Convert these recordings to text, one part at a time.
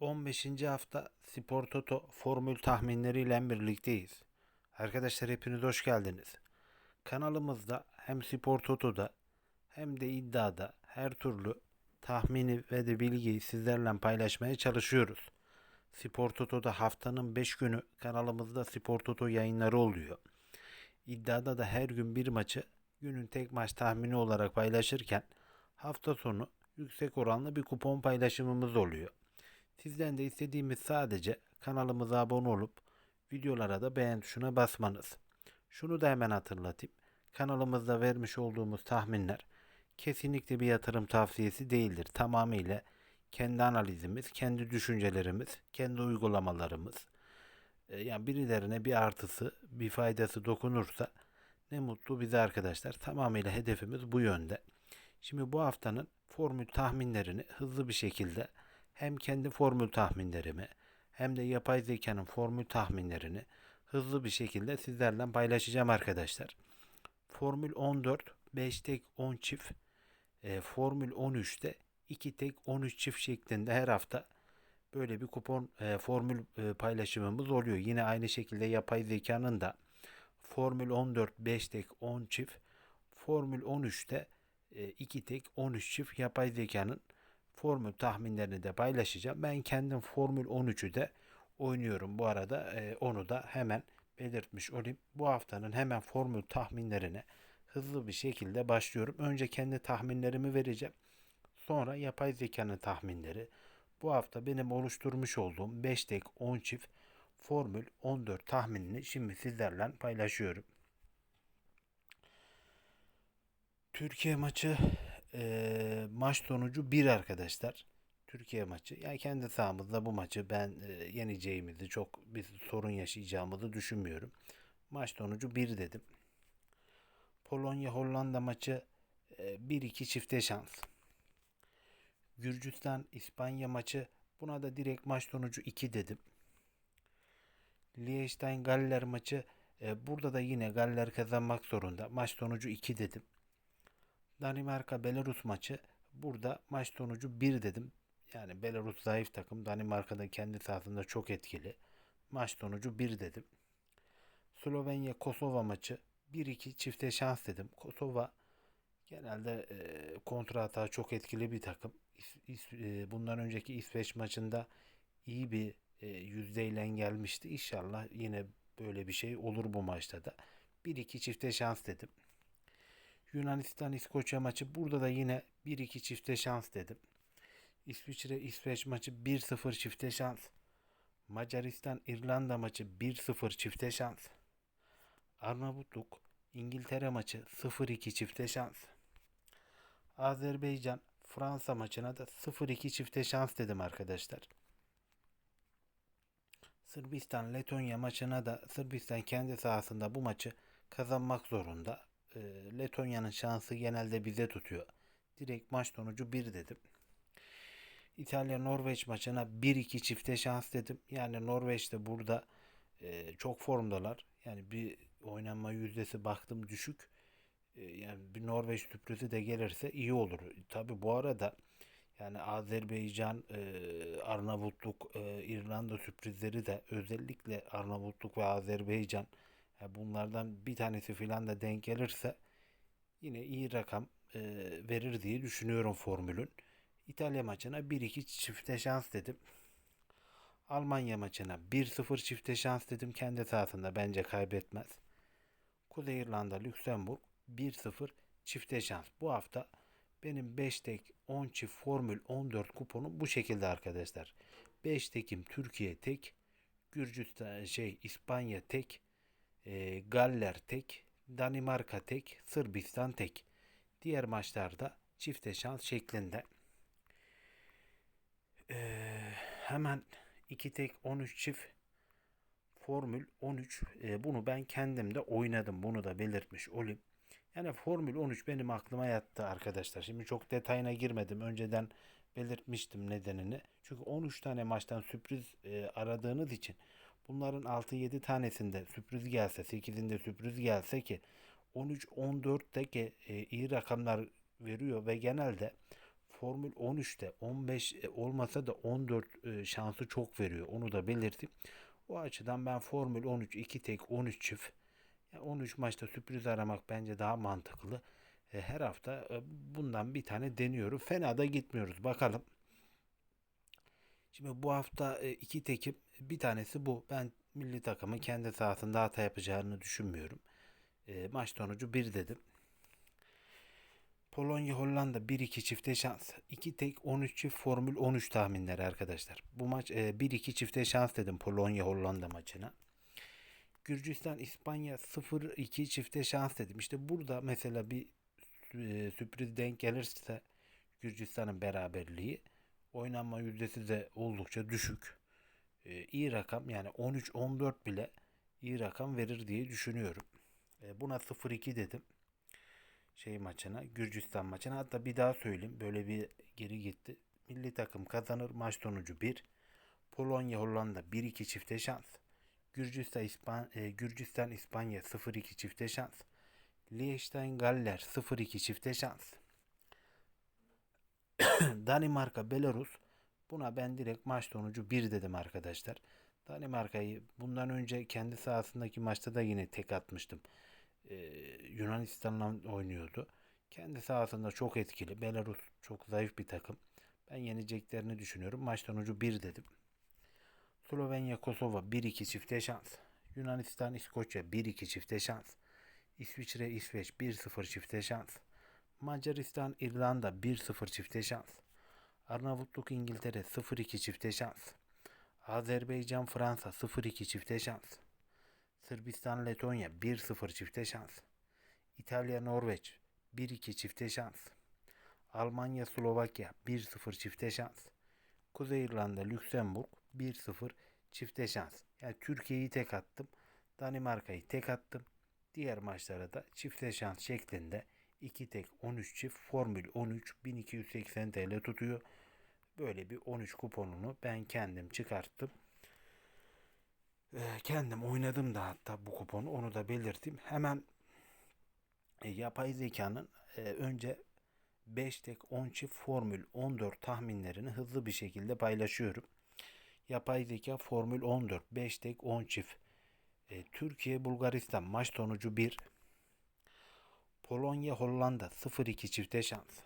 15. hafta Spor Toto formül tahminleriyle birlikteyiz. Arkadaşlar hepiniz hoş geldiniz. Kanalımızda hem Spor Toto'da hem de iddiada her türlü tahmini ve de bilgiyi sizlerle paylaşmaya çalışıyoruz. Spor Toto'da haftanın 5 günü kanalımızda Spor Toto yayınları oluyor. İddiada da her gün bir maçı günün tek maç tahmini olarak paylaşırken hafta sonu yüksek oranlı bir kupon paylaşımımız oluyor. Sizden de istediğimiz sadece kanalımıza abone olup videolara da beğen tuşuna basmanız. Şunu da hemen hatırlatayım. Kanalımızda vermiş olduğumuz tahminler kesinlikle bir yatırım tavsiyesi değildir. Tamamıyla kendi analizimiz, kendi düşüncelerimiz, kendi uygulamalarımız. E, Yani birilerine bir artısı, bir faydası dokunursa ne mutlu bize arkadaşlar. Tamamıyla hedefimiz bu yönde. Şimdi bu haftanın formül tahminlerini hızlı bir şekilde hem kendi formül tahminlerimi hem de yapay zekanın formül tahminlerini hızlı bir şekilde sizlerle paylaşacağım arkadaşlar. Formül 14 5 tek 10 çift e, Formül 13'te 2 tek 13 çift şeklinde her hafta böyle bir kupon e, formül e, paylaşımımız oluyor. Yine aynı şekilde yapay zekanın da Formül 14 5 tek 10 çift Formül 13'te 2 tek 13 çift yapay zekanın formül tahminlerini de paylaşacağım. Ben kendim Formül 13'ü de oynuyorum. Bu arada e, onu da hemen belirtmiş olayım. Bu haftanın hemen formül tahminlerine hızlı bir şekilde başlıyorum. Önce kendi tahminlerimi vereceğim. Sonra yapay zekanın tahminleri. Bu hafta benim oluşturmuş olduğum 5 tek 10 çift Formül 14 tahminini şimdi sizlerle paylaşıyorum. Türkiye maçı e, maç sonucu 1 arkadaşlar. Türkiye maçı. Yani kendi sahamızda bu maçı ben e, yeneceğimizi çok bir sorun yaşayacağımızı düşünmüyorum. Maç sonucu 1 dedim. Polonya Hollanda maçı e, 1-2 çifte şans. Gürcistan İspanya maçı buna da direkt maç sonucu 2 dedim. Liechtenstein Galler maçı e, burada da yine Galler kazanmak zorunda. Maç sonucu 2 dedim. Danimarka Belarus maçı burada maç sonucu 1 dedim. Yani Belarus zayıf takım. Danimarka'da kendi sahasında çok etkili. Maç sonucu 1 dedim. Slovenya Kosova maçı 1-2 çifte şans dedim. Kosova genelde e, kontra hata çok etkili bir takım. İs, İs, e, bundan önceki İsveç maçında iyi bir e, yüzdeyle gelmişti. İnşallah yine böyle bir şey olur bu maçta da. 1-2 çifte şans dedim. Yunanistan İskoçya maçı burada da yine 1-2 çifte şans dedim. İsviçre İsveç maçı 1-0 çifte şans. Macaristan İrlanda maçı 1-0 çifte şans. Arnavutluk İngiltere maçı 0-2 çifte şans. Azerbaycan Fransa maçına da 0-2 çifte şans dedim arkadaşlar. Sırbistan Letonya maçına da Sırbistan kendi sahasında bu maçı kazanmak zorunda. E, Letonya'nın şansı genelde bize tutuyor. Direkt maç sonucu 1 dedim. İtalya Norveç maçına 1-2 çifte şans dedim. Yani Norveç de burada e, çok formdalar. Yani bir oynanma yüzdesi baktım düşük. E, yani bir Norveç sürprizi de gelirse iyi olur. Tabi bu arada yani Azerbaycan, e, Arnavutluk, e, İrlanda sürprizleri de özellikle Arnavutluk ve Azerbaycan bunlardan bir tanesi filan da denk gelirse yine iyi rakam e, verir diye düşünüyorum formülün. İtalya maçına 1-2 çifte şans dedim. Almanya maçına 1-0 çifte şans dedim. Kendi sahasında bence kaybetmez. Kuzey İrlanda, Lüksemburg 1-0 çifte şans. Bu hafta benim 5 tek 10 çift formül 14 kuponum bu şekilde arkadaşlar. 5 tekim Türkiye tek, Gürcistan şey İspanya tek, e, Galler tek, Danimarka tek, Sırbistan tek. Diğer maçlarda çifte şans şeklinde. Ee, hemen 2 tek 13 çift Formül 13 e, bunu ben kendim de oynadım. Bunu da belirtmiş olayım. Yani Formül 13 benim aklıma yattı arkadaşlar. Şimdi çok detayına girmedim. Önceden belirtmiştim nedenini. Çünkü 13 tane maçtan sürpriz e, aradığınız için bunların 6-7 tanesinde sürpriz gelse, 8'inde sürpriz gelse ki 13-14'teki e, iyi rakamlar veriyor ve genelde Formül 13'te 15 e, olmasa da 14 e, şansı çok veriyor. Onu da belirteyim. O açıdan ben Formül 13 2 tek 13 çift yani 13 maçta sürpriz aramak bence daha mantıklı. E, her hafta e, bundan bir tane deniyorum. Fena da gitmiyoruz. Bakalım. Şimdi bu hafta e, iki tekim. Bir tanesi bu. Ben milli takımın kendi sahasında hata yapacağını düşünmüyorum. E, maç sonucu 1 dedim. Polonya Hollanda 1-2 çifte şans. 2 tek 13 çift Formül 13 tahminleri arkadaşlar. Bu maç e, 1-2 çifte şans dedim Polonya Hollanda maçına. Gürcistan İspanya 0-2 çifte şans dedim. İşte burada mesela bir e, sürpriz denk gelirse Gürcistan'ın beraberliği oynanma yüzdesi de oldukça düşük. E, iyi rakam yani 13-14 bile iyi rakam verir diye düşünüyorum. E, buna 0-2 dedim. Şey maçına, Gürcistan maçına. Hatta bir daha söyleyeyim. Böyle bir geri gitti. Milli takım kazanır. Maç sonucu 1. Polonya Hollanda 1-2 çifte şans. Gürcistan İspan e, Gürcistan İspanya 0-2 çifte şans. Liechtenstein Galler 0-2 çifte şans. Danimarka Belarus buna ben direkt maç sonucu 1 dedim arkadaşlar. Danimarka'yı bundan önce kendi sahasındaki maçta da yine tek atmıştım. Ee, Yunanistan'la oynuyordu. Kendi sahasında çok etkili. Belarus çok zayıf bir takım. Ben yeneceklerini düşünüyorum. Maç sonucu 1 dedim. Slovenya Kosova 1-2 çifte şans. Yunanistan İskoçya 1-2 çifte şans. İsviçre İsveç 1-0 çifte şans. Macaristan İrlanda 1-0 çifte şans. Arnavutluk İngiltere 0-2 çifte şans. Azerbaycan Fransa 0-2 çifte şans. Sırbistan Letonya 1-0 çifte şans. İtalya Norveç 1-2 çifte şans. Almanya Slovakya 1-0 çifte şans. Kuzey İrlanda Lüksemburg 1-0 çifte şans. Yani Türkiye'yi tek attım. Danimarka'yı tek attım. Diğer maçlara da çifte şans şeklinde 2 tek 13 çift Formül 13 1280 TL tutuyor. Böyle bir 13 kuponunu ben kendim çıkarttım. Ee, kendim oynadım da hatta bu kuponu onu da belirteyim. Hemen e, yapay zekanın e, önce 5 tek 10 çift Formül 14 tahminlerini hızlı bir şekilde paylaşıyorum. Yapay zeka Formül 14 5 tek 10 çift. E, Türkiye Bulgaristan maç sonucu 1. Polonya Hollanda 0-2 çifte şans.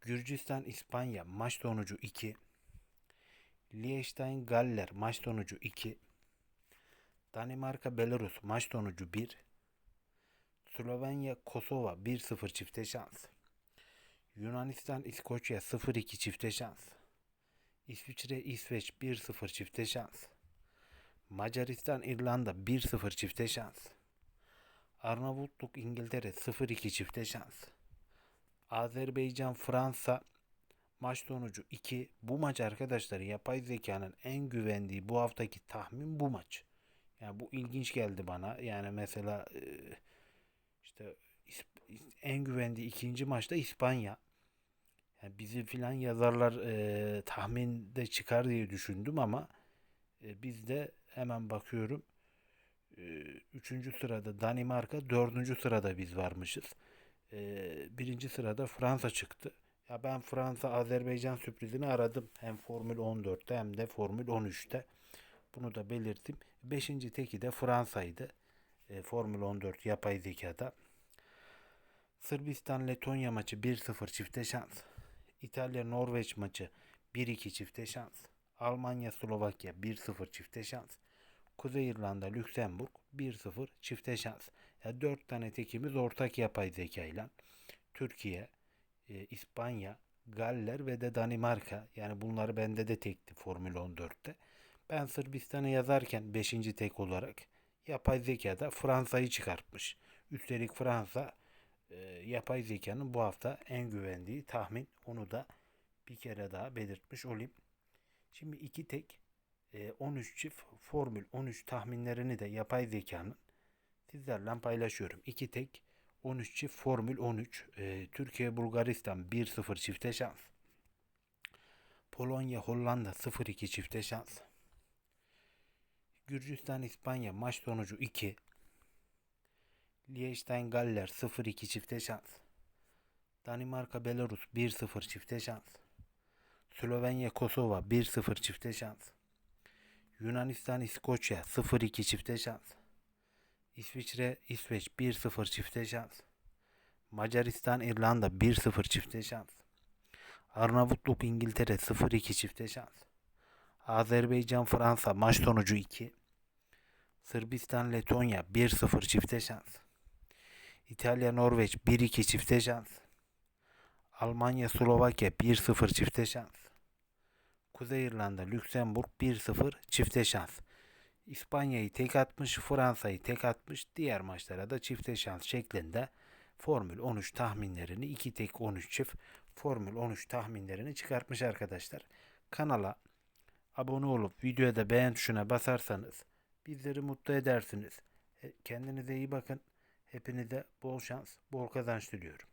Gürcistan İspanya maç sonucu 2. Liechtenstein Galler maç sonucu 2. Danimarka Belarus maç sonucu 1. Slovenya Kosova 1-0 çifte şans. Yunanistan İskoçya 0-2 çifte şans. İsviçre İsveç 1-0 çifte şans. Macaristan İrlanda 1-0 çifte şans. Arnavutluk İngiltere 0-2 çifte şans. Azerbaycan Fransa maç sonucu 2. Bu maç arkadaşlar yapay zekanın en güvendiği bu haftaki tahmin bu maç. Yani bu ilginç geldi bana. Yani mesela e, işte en güvendiği ikinci maçta İspanya. Yani bizi filan yazarlar e, tahminde çıkar diye düşündüm ama e, bizde hemen bakıyorum. E, üçüncü sırada Danimarka, dördüncü sırada biz varmışız. E, birinci sırada Fransa çıktı. Ya ben Fransa Azerbaycan sürprizini aradım. Hem Formül 14'te hem de Formül 13'te. Bunu da belirttim. Beşinci teki de Fransa'ydı. E, Formül 14 yapay zekada. Sırbistan Letonya maçı 1-0 çifte şans. İtalya Norveç maçı 1-2 çifte şans. Almanya Slovakya 1-0 çifte şans. Kuzey İrlanda Lüksemburg 1-0 çifte şans. Ya 4 tane tekimiz ortak yapay zeka ile. Türkiye, e, İspanya, Galler ve de Danimarka. Yani bunları bende de tekti Formül 14'te. Ben Sırbistan'ı yazarken 5. tek olarak yapay zekada Fransa'yı çıkartmış. Üstelik Fransa e, yapay zekanın bu hafta en güvendiği tahmin. Onu da bir kere daha belirtmiş olayım. Şimdi iki tek 13 çift Formül 13 tahminlerini de yapay zekanın sizlerle paylaşıyorum. İki tek 13 çift Formül 13. E, Türkiye Bulgaristan 1-0 çifte şans. Polonya Hollanda 0-2 çifte şans. Gürcistan İspanya maç sonucu 2. Liechtenstein Galler 0-2 çifte şans. Danimarka Belarus 1-0 çifte şans. Slovenya Kosova 1-0 çifte şans. Yunanistan İskoçya 0-2 çifte şans. İsviçre İsveç 1-0 çifte şans. Macaristan İrlanda 1-0 çifte şans. Arnavutluk İngiltere 0-2 çifte şans. Azerbaycan Fransa maç sonucu 2. Sırbistan Letonya 1-0 çifte şans. İtalya Norveç 1-2 çifte şans. Almanya Slovakya 1-0 çifte şans. Kuzey İrlanda Lüksemburg 1-0 çifte şans. İspanya'yı tek atmış, Fransa'yı tek atmış, diğer maçlara da çifte şans şeklinde Formül 13 tahminlerini 2 tek 13 çift Formül 13 tahminlerini çıkartmış arkadaşlar. Kanala abone olup videoya da beğen tuşuna basarsanız bizleri mutlu edersiniz. E, Kendinize iyi bakın. Hepinize bol şans, bol kazanç diliyorum.